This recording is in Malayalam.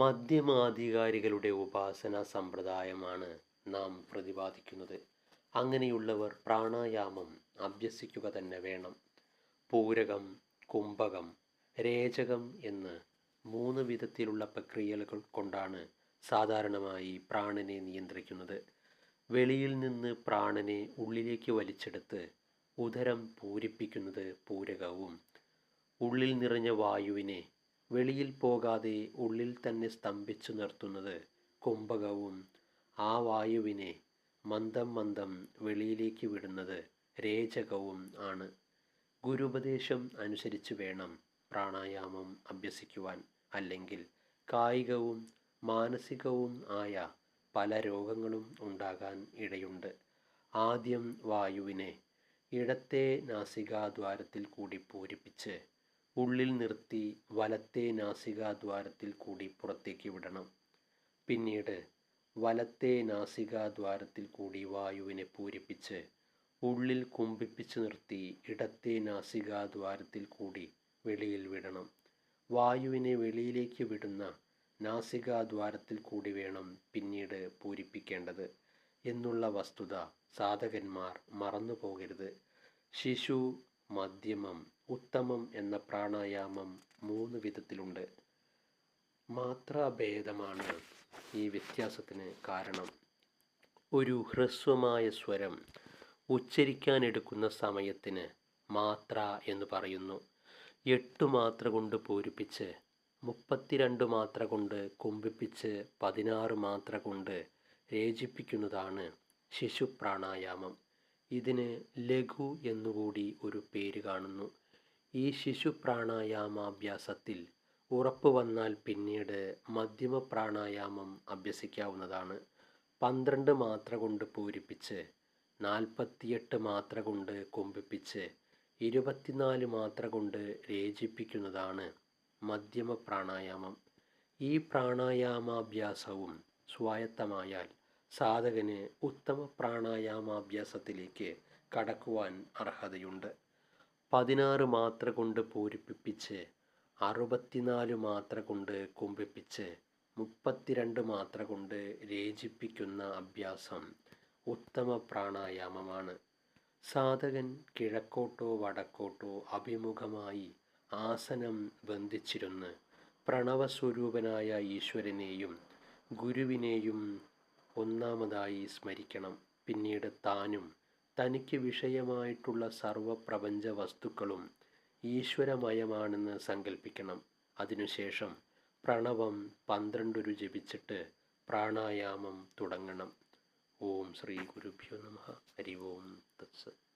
മധ്യമാധികാരികളുടെ ഉപാസന സമ്പ്രദായമാണ് നാം പ്രതിപാദിക്കുന്നത്. അങ്ങനെയുള്ളവർ പ്രാണായാമം അഭ്യസിക്കുക തന്നെ വേണം. പൂരകം കുംഭകം രേചകം എന്ന് മൂന്ന് വിധത്തിലുള്ള പ്രക്രിയകൾ കൊണ്ടാണ് സാധാരണമായി പ്രാണനെ നിയന്ത്രിക്കുന്നത്. വെളിയിൽ നിന്ന് പ്രാണനെ ഉള്ളിലേക്ക് വലിച്ചെടുത്ത് ഉദരം പൂരിപ്പിക്കുന്നത് പൂരകവും ഉള്ളിൽ നിറഞ്ഞ വായുവിനെ വെളിയിൽ പോകാതെ ഉള്ളിൽ തന്നെ സ്തംഭിച്ചു നിർത്തുന്നത് കുംഭകവും ആ വായുവിനെ മന്ദം മന്ദം വെളിയിലേക്ക് വിടുന്നത് രേചകവും ആണ്. ഗുരുപദേശം അനുസരിച്ച് വേണം പ്രാണായാമം അഭ്യസിക്കുവാൻ. അല്ലെങ്കിൽ കായികവും മാനസികവും ആയ പല രോഗങ്ങളും ഉണ്ടാകാൻ ഇടയുണ്ട്. ആദ്യം വായുവിനെ ഇടത്തെ നാസികാദ്വാരത്തിൽ കൂടി പൂരിപ്പിച്ച് ഉള്ളിൽ നിർത്തി വലത്തെ നാസികാദ്വാരത്തിൽ കൂടി പുറത്തേക്ക് വിടണം. പിന്നീട് വലത്തെ നാസികാദ്വാരത്തിൽ കൂടി വായുവിനെ പൂരിപ്പിച്ച് ഉള്ളിൽ കുമ്പിപ്പിച്ച് നിർത്തി ഇടത്തെ നാസികാദ്വാരത്തിൽ കൂടി വെളിയിൽ വിടണം. വായുവിനെ വെളിയിലേക്ക് വിടുന്ന നാസികാദ്വാരത്തിൽ കൂടി വേണം പിന്നീട് പൂരിപ്പിക്കേണ്ടത് എന്നുള്ള വസ്തുത സാധകന്മാർ മറന്നു പോകരുത് ശിശു മധ്യമം ഉത്തമം എന്ന പ്രാണായാമം മൂന്ന് വിധത്തിലുണ്ട്. മാത്രാഭേദമാണ് ഈ വ്യത്യാസത്തിന് കാരണം. ഒരു ഹ്രസ്വമായ സ്വരം ഉച്ചരിക്കാനെടുക്കുന്ന സമയത്തിന് മാത്ര എന്ന് പറയുന്നു. എട്ട് മാത്ര കൊണ്ട് പൂരിപ്പിച്ച് മുപ്പത്തിരണ്ട് മാത്ര കൊണ്ട് കുമ്പിപ്പിച്ച് പതിനാറ് മാത്ര കൊണ്ട് രേചിപ്പിക്കുന്നതാണ് ശിശു പ്രാണായാമം ഇതിന് ലഘു എന്നുകൂടി ഒരു പേര് കാണുന്നു. ഈ ശിശു പ്രാണായാമാഭ്യാസത്തിൽ ഉറപ്പ് വന്നാൽ പിന്നീട് മധ്യമ പ്രാണായാമം അഭ്യസിക്കാവുന്നതാണ്. പന്ത്രണ്ട് മാത്ര കൊണ്ട് പൂരിപ്പിച്ച് നാൽപ്പത്തിയെട്ട് മാത്ര കൊണ്ട് കുമ്പിപ്പിച്ച് ഇരുപത്തിനാല് മാത്ര കൊണ്ട് രേചിപ്പിക്കുന്നതാണ് മധ്യമ പ്രാണായാമം ഈ പ്രാണായാമാഭ്യാസവും സ്വായത്തമായാൽ സാധകന് ഉത്തമ പ്രാണായാമാഭ്യാസത്തിലേക്ക് കടക്കുവാൻ അർഹതയുണ്ട്. പതിനാറ് മാത്ര കൊണ്ട് പൂരിപ്പിപ്പിച്ച് അറുപത്തിനാല് മാത്ര കൊണ്ട് കുമ്പിപ്പിച്ച് മുപ്പത്തിരണ്ട് മാത്ര കൊണ്ട് രേചിപ്പിക്കുന്ന അഭ്യാസം ഉത്തമ പ്രാണായാമമാണ്. സാധകൻ കിഴക്കോട്ടോ വടക്കോട്ടോ അഭിമുഖമായി ആസനം ബന്ധിച്ചിരുന്ന് പ്രണവസ്വരൂപനായ ഈശ്വരനെയും ഗുരുവിനെയും ഒന്നാമതായി സ്മരിക്കണം. പിന്നീട് താനും തനിക്ക് വിഷയമായിട്ടുള്ള സർവപ്രപഞ്ച വസ്തുക്കളും ഈശ്വരമയമാണെന്ന് സങ്കല്പിക്കണം അതിനുശേഷം പ്രണവം പന്ത്രണ്ടൊരു ജപിച്ചിട്ട് പ്രാണായാമം തുടങ്ങണം. ഓം ശ്രീ ഗുരുഭ്യോ നമ. ഹരി ഓം തത്സത്